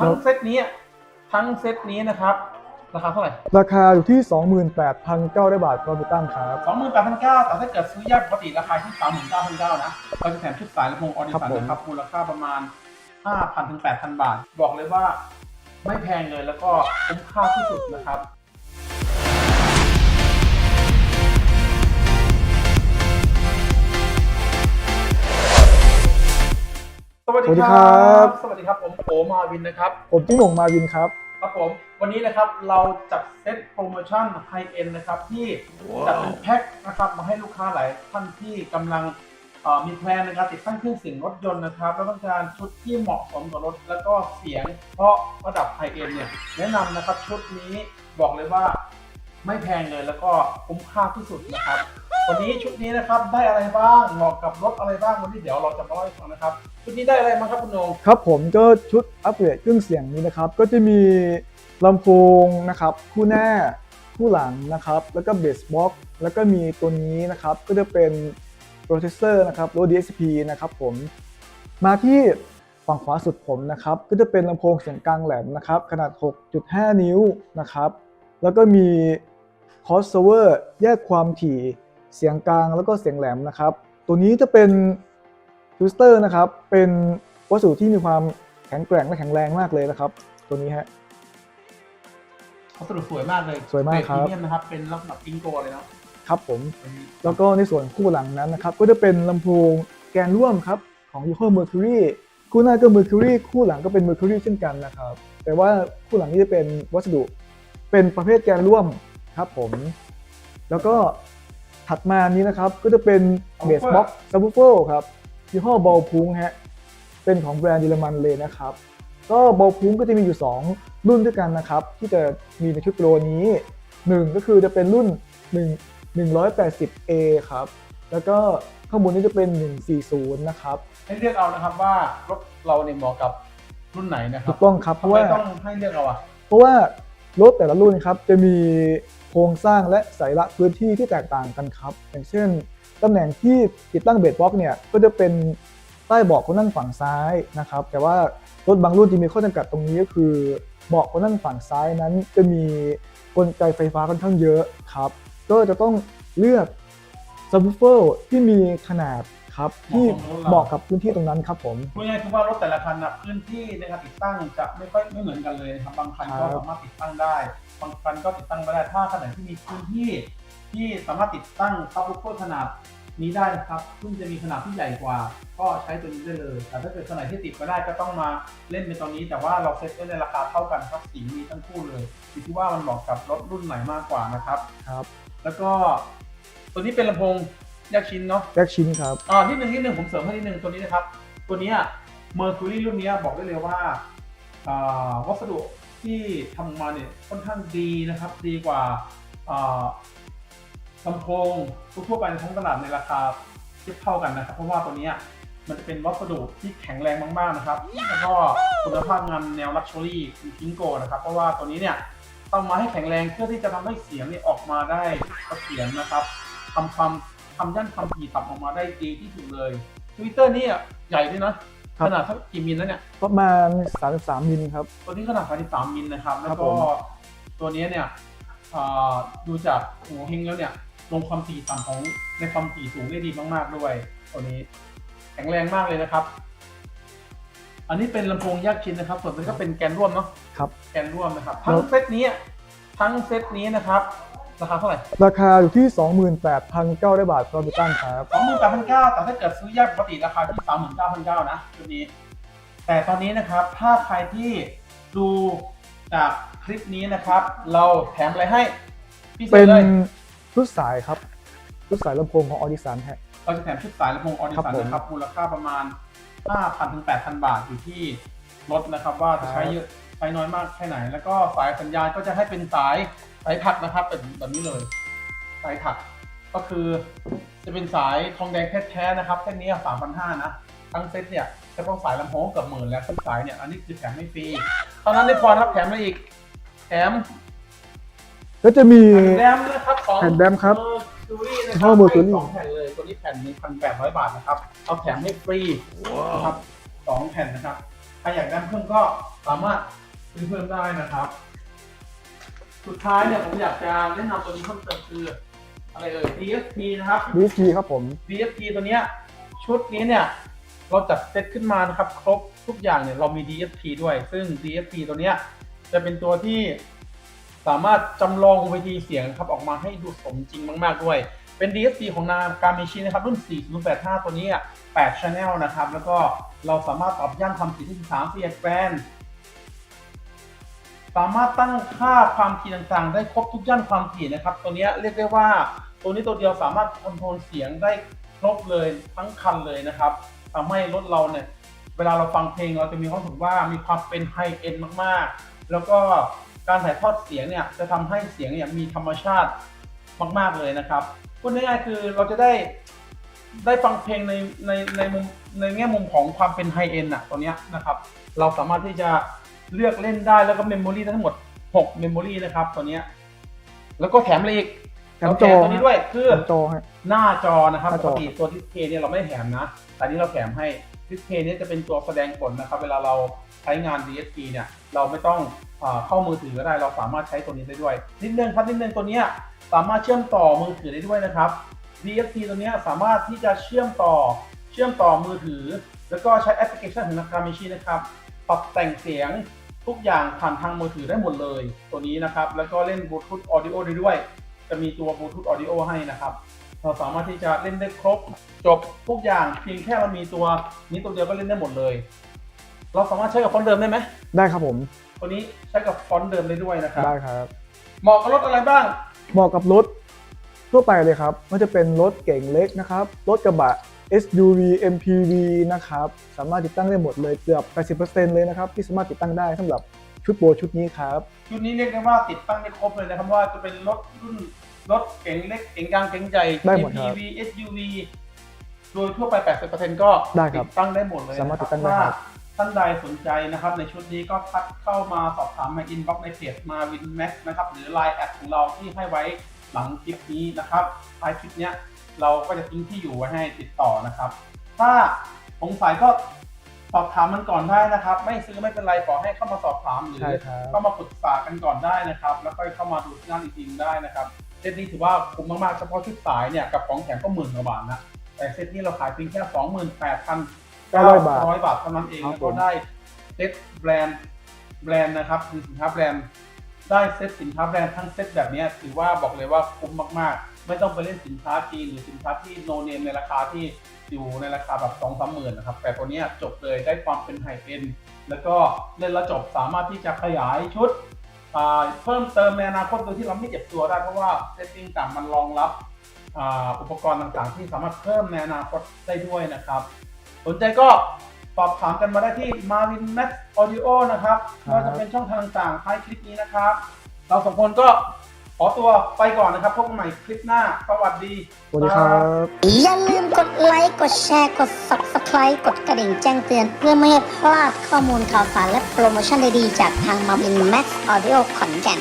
ทั้งเซตนี้ทั้งเซตนี้นะครับราคาเท่าไหร่ ราคาอยู่ที่ 28,900 บาทครับพี่ตั้มครับสองหมื่นแปดพันเก้าแต่ถ้าเกิดซื้อแยกปกติราคาที่สามหมื่นเก้าพันเก้านะเราจะแถมชุดสายลำโพงออดิสันนะครับมูลค่าประมาณห้าพันถึงแปดพันบาท บอกเลยว่าไม่แพงเลยแล้วก็คุ้มค่าที่สุดนะครับ สวัสดีครับ สวัสดีครับ ผมโอมาวินนะครับ ผมจิ้งหลงมาวินครับ ครับผม วันนี้นะครับเราจัดเซตโปรโมชั่นไฮเอ็นนะครับที่จัดเป็นแพ็คนะครับมาให้ลูกค้าหลายท่านที่กำลังเอ่อมีแพลนในการติดตั้งเครื่องเสียงรถยนต์นะครับ แล้วต้องการชุดที่เหมาะสมกับรถ แล้วก็เสียงเพราะระดับไฮเอ็นเนี่ยแนะนำนะครับชุดนี้บอกเลยว่า ไม่แพงเลยแล้วก็คุ้มค่าที่สุดนะครับ วันนี้ชุดนี้นะครับได้อะไรบ้างเหมาะกับรถอะไรบ้างวันนี้เดี๋ยวเราจะมาเล่าให้ฟังนะครับชุดนี้ได้อะไรบ้าครับคุณนงครับผมก็ชุดอัปเกรดเครื่องเสียงนี้นะครับ ก็จะมีลำโพงนะครับคู่หน้าคู่หลังนะครับ แล้วก็เบสบ็อกแล้วก็มีตัวนี้นะครับ ก็จะเป็นโปรเซสเซอร์นะครับรถ DSP นะครับผมมาที่ฝั่งขวาสุดผมนะครับ ก็จะเป็นลำโพงเสียงกลางแหลมนะครับ ขนาด 6.5 นิ้วนะครับ แล้วก็มี crossover แยกความถี่เสียงกลางแล้วก็เสียงแหลมนะครับ ตัวนี้จะเป็นฟิวสเตอร์นะครับ เป็นวัสดุที่มีความแข็งแกร่งและแข็งแรงมากเลยนะครับ ตัวนี้ฮะวัสดุสวยมากเลยสวยมากครับเกรดพรีเมียมนะครับ เป็นลักษณะอิงโกเลยเนาะครับผม แล้วก็ในส่วนคู่หลังนั้นนะครับ ก็จะเป็นลำโพงแกนร่วมครับ ของยี่ห้อ Mercury คู่หน้าก็ Mercury คู่หลังก็เป็น Mercury เช่นกันนะครับ แต่ว่าคู่หลังนี่จะเป็นวัสดุเป็นประเภทแกนร่วม ครับผม แล้วก็ถัดมานี้นะครับก็จะเป็น Bass Box Subwoofer ครับยี่ห้อบอลพุงฮะเป็นของแบรนด์เยอรมันเลยนะครับ ก็บอลพุงก็จะมีอยู่ 2 รุ่นด้วยกันนะครับ ที่จะมีในชุดโปรนี้ 1 ก็คือจะเป็นรุ่น 1 180A ครับ แล้วก็ข้างบนนี้จะเป็น 140 นะครับ ให้เลือกเอานะครับว่ารถเราเนี่ยเหมาะกับรุ่นไหนนะครัถูบกต้องครับเพทำราะไมว่าต้องให้เลือกเอาอะเพราะว่ารถแต่ละรุ่นครับจะมี โครงสร้างและสายละพื้นที่ที่แตกต่างกันครับ อย่างเช่นตำแหน่งที่ติดตั้งเบสบ็อกเนี่ยก็จะเป็นใต้เบาะคนนั่งฝั่งซ้ายนะครับ แต่ว่ารถบางรุ่นจะมีข้อจำกัดตรงนี้ก็คือเบาะคนนั่งฝั่งซ้ายนั้น จะมีกลไกไฟฟ้าค่อนข้างเยอะครับ ก็จะต้องเลือกซับวูเฟอร์ที่มีขนาด ครับที่เหมาะกับพื้นที่ตรงนั้นครับผมพูดง่ายๆคือว่ารถแต่ละคันนะพื้นที่ในการติดตั้งจะไม่ค่อยไม่เหมือนกันเลยนะครับบางคันก็ครับสามารถติดตั้งได้ บางคันก็ติดตั้งไม่ได้ถ้าคันไหนที่มีพื้นที่ ที่สามารถติดตั้งซับวูฟเฟอร์ขนาดนี้ได้นะครับซึ่งจะมีขนาดที่ใหญ่กว่า ก็ใช้ตัวนี้ได้เลย แต่ถ้าเกิดคันไหนที่ติดไม่ได้ก็ต้องมาเล่นในตรงนี้ แต่ว่าเราเซ็ตไว้ในราคาเท่ากันครับสีมีทั้งคู่เลยอยู่ที่ว่ามันเหมาะกับรถรุ่นไหนมากกว่านะครับครับ แล้วก็ตัวนี้เป็นลำโพง แยกชิ้นเนาะแยกชิ้นครับอ่านิดนึงนิดนึงผมเสริมให้นิดนึงตัวนี้นะครับตัวเนี้เมอร์คูรีรุ่นเนี้ยบอกได้เลยว่าอ่าวัสดุที่ทำออกมาเนี่ยค่อนข้างดีนะครับ ดีกว่าอ่าลำโพงทั่วๆไปในท้องตลาดในราคาเทียบเท่ากันนะครับ เพราะว่าตัวเนี้ยมันจะเป็นวัสดุที่แข็งแรงมากๆนะครับ แล้วก็คุณภาพงานแนวลักชัวรี่คือพิงโกนะครับ เพราะว่าตัวนี้เนี่ยต้องมาให้แข็งแรงเพื่อที่จะทำให้เสียงเนี่ยออกมาได้เสถียรนะครับทำความ ทำย่านความถี่ต่ำออกมาได้ดีที่สุดเลยทวิตเตอร์นี่ใหญ่ด้วยนะครัขบนาดเท่ากี่มิลแล้วเนี่ย ประมาณ 33 มิลครับ ตัวนี้ขนาด 33 มิลนะครับคแล้รัวบก็ผมตัวนี้เนี่ยอ่าดูจากหัวเฮงแล้วเนี่ยลงความถี่ต่ำของในความถี่สูงได้ดีมาก ๆ ด้วย ตัวนี้แข็งแรงมากเลยนะครับ อันนี้เป็นลำโพงแยกชิ้นนะครับ ส่วนนี้ก็เป็นแกนร่วมเนาะ ครับ แกนร่วมนะครับ ทั้งเซตนี้ ทั้งเซตนี้นะครับ ราคาเท่าไหร่ราคาอยู่ที่ 28,900บาทครับพี่ตั้งครับสองหมื่นแปดพันเก้าแต่ถ้าเกิดซื้อแยกปกติราคาที่สามหมื่นเก้าพันเก้านะชุดนี้ แต่ตอนนี้นะครับถ้าใครที่ดูจากคลิปนี้นะครับ เราแถมอะไรให้พิเศเป็ษนเลยชุดสายครับชุดสายลำโพงของออดิสันฮะ เราจะแถมชุดสายลำโพงออดิครัสันบผม นะครับมูลค่าประมาณ 5,000ถึง8,000 บาทอยู่ที่รถนะครับ ว่าจะใช้เยอะใช้น้อยมากแค่ไหน แล้วก็สายสัญญาณก็จะให้เป็นสาย สายถักนะครับเป็นแบบนี้เลย สายถักก็คือจะเป็นสายทองแดงแท้ๆนะครับเส้นนี้สามพันห้านะทั้งเซตเนี่ยเฉพาะสายลำโพงเกือบหมื่นแล้วทุกสายเนี่ยอันนี้คือแถมไม่ฟรีเท่านั้นไม่พอนะครับแถมอะไรอีก แถมก็จะมีแผ่นแรมนะครับของแผ่นแรมครับซูรี่นะคห้รัอบ Mercury ให้สองแผ่นเลยตัวนี้แผ่นหนึ่งพันแปดร้อยบาทนะครับเอาแถมให้ฟรีนะครับสองแผ่นนะครับใครอยากได้เพิ่มก็สามารถซื้อเพิ่มได้นะครับ สุดท้ายเนี่ยผมอยากจะแนะนำตัวนี้เพิ่มเติมคืออะไรเอ่ย DSP นะครับ DSP ครับผม DSP ตัวเนี้ยชุดนี้เนี่ยเราจัดเซตขึ้นมานะครับ ครบทุกอย่างเนี่ยเรามี DSP ด้วย ซึ่ง DSP ตัวเนี้ยจะเป็นตัวที่สามารถจำลองเวทีเสียงครับออกมาให้ดูสมจริงมาก ๆ ด้วย เป็น DSP ของนาการมิชินะครับ รุ่น 4085 ตัวนี้อะ8 Channel นะครับ แล้วก็เราสามารถปรับย่านความถี่ที่13 4แกรน สามารถตั้งค่าความถี่ต่างๆ ได้ครบทุกย่านความถี่นะครับ ตัวนี้เรียกได้ว่าตัวนี้ตัวเดียวสามารถคอนโทรลเสียงได้ครบเลยทั้งคันเลยนะครับทำให้รถเราเนี่ยเวลาเราฟังเพลงเราจะมีความรู้สึกว่ามีความเป็นไฮเอ็นมากๆ แล้วก็การถ่ายทอดเสียงเนี่ยจะทำให้เสียงเนี่ยมีธรรมชาติมากๆเลยนะครับพูดง่ายๆคือเราจะได้ได้ฟังเพลงในในในมุมในแง่มุมของความเป็นไฮเอ็นอะตัวเนี้ยนะครับ เราสามารถที่จะ เลือกเล่นได้แล้วก็เมมโมรีได้ทั้งหมด 6 เมมโมรีนะครับตัวเนี้ยแล้วก็แถมอะไรอีกแถมจอเราตัวนี้ด้วยคือแถมจอฮะหน้าจอนะครับหน้าปจกอติตัวดิสเพย์เนี่ยเราไม่ได้แถมนะ แต่นี้เราแถมให้ดิสเพย์เนี่ยจะเป็นตัวแสดงผลนะครับ เวลาเราใช้งาน DSP เนี่ยเราไม่ต้องเออเข้ามือถือก็ได้ เราสามารถใช้ตัวนี้ได้ด้วย นิดนึงครับนิดนึงตัวเนี้ยสามารถเชื่อมต่อมือถือได้ด้วยนะครับ DSP ตัวเนี้ยสามารถที่จะเชื่อมต่อเชื่อมต่อมือถือ แล้วก็ใช้แอปพลิเคชันของนาคามิชินะครับ ปรับแต่งเสียง ทุกอย่างผ่านทางมือถือได้หมดเลย ตัวนี้นะครับ แล้วก็เล่นบลูทูธออดิโอได้ด้วย จะมีตัวบลูทูธออดิโอให้นะครับ เราสามารถที่จะเล่นได้ครบ จบทุกอย่างเพียงแค่เรามีตัวนี้ตัวเดียวก็เล่นได้หมดเลย เราสามารถใช้กับฟอนต์เดิมได้ไหมได้ครับผมตัวนี้ใช้กับฟอนต์เดิมได้ด้วยนะครับได้ครับเหมาะกับรถอะไรบ้างเหมาะกับรถทั่วไปเลยครับไมันจะเป็นรถเก่งเล็กนะครับรถกระบะ SUV MPV นะครับ สามารถติดตั้งได้หมดเลยเกือบ 80%เลยนะครับ ที่สามารถติดตั้งได้สำหรับชุดโปรชุดนี้ครับ ชุดนี้เรียกได้ว่าติดตั้งได้ครบเลยนะครับว่าจะเป็นรถรุ่นรถเก๋งเล็กเก๋งกลางเก๋งใหญ่ได้หมดครับ MPV SUV โดยทั่วไป 80%ก็ได้ครับติดตั้งได้หมดเลยนะสามารถติดตั้งถ้ได้ครับท่านใดสนใจนะครับในชุดนี้ก็ทักเข้ามาสอบถามมาอินบ็อกในเพจมาวินแม็กนะครับหรือ Line แอดของเราที่ให้ไว้หลังคลิปนี้นะครับท้ายคลิปเนี้ย เราก็จะทิ้งที่อยู่ไว้ให้ติดต่อนะครับ ถ้าสงสัยก็สอบถามมันก่อนได้นะครับ ไม่ซื้อไม่เป็นไรขอให้เข้ามาสอบถามหรือใช่ครับ เข้ามาปรึกษากันก่อนได้นะครับ แล้วค่อยเข้ามาดูที่งานจริงๆได้นะครับเซตนี้ถือว่าคุ้มมากๆเฉพาะชุดสายเนี่ยกับของแถมก็หมื่นกว่าบาทนะแต่เซตนี้เราขายเพียงแค่28,900 900บาทบาทเท่านั้นเองครับแล้วก็ผมได้เซตแบรนด์แบรนด์นะครับคือสินค้าแบรนด์ได้เซตสินค้าแบรนด์ทั้งเซตแบบเนี้ยถือว่าบอกเลยว่าคุ้มมากๆ ไม่ต้องไปเล่นสินค้าจีนหรือสินค้าที่โนเนมในราคาที่อยู่ในราคาแบบสองสามหมื่นนะครับ แต่ตัวเนี้ยจบเลยได้ความเป็นไฮเอ็นแล้วก็เล่นแล้วจบสามารถที่จะขยายชุดอ่าเพิ่มเติมในอนาคตโดยที่เราไม่เจ็บตัวได้เพราะว่าเซตติ้งต่างมันรองรับอ่าอุปกรณ์ต่างๆ ที่สามารถเพิ่มในอนาคตได้ด้วยนะครับ สนใจก็สอบถามกันมาได้ที่ Marvin Max Audio นะครับครับไม่ว่าจะเป็นช่องทางต่างๆท้ายคลิปนี้นะครับ เราสองคนก็ข อตัวไปก่อนนะครับพบกันใหม่คลิปหน้า สวัสดีสวัสดีครับ อย่าลืมกดไลค์ กดแชร์ กด Subscribe กดกระดิ่งแจ้งเตือน เพื่อไม่ให้พลาดข้อมูลข่าวสารและโปรโมชั่นดีๆจากทาง m a r v i n Max Audio ขอนแก่น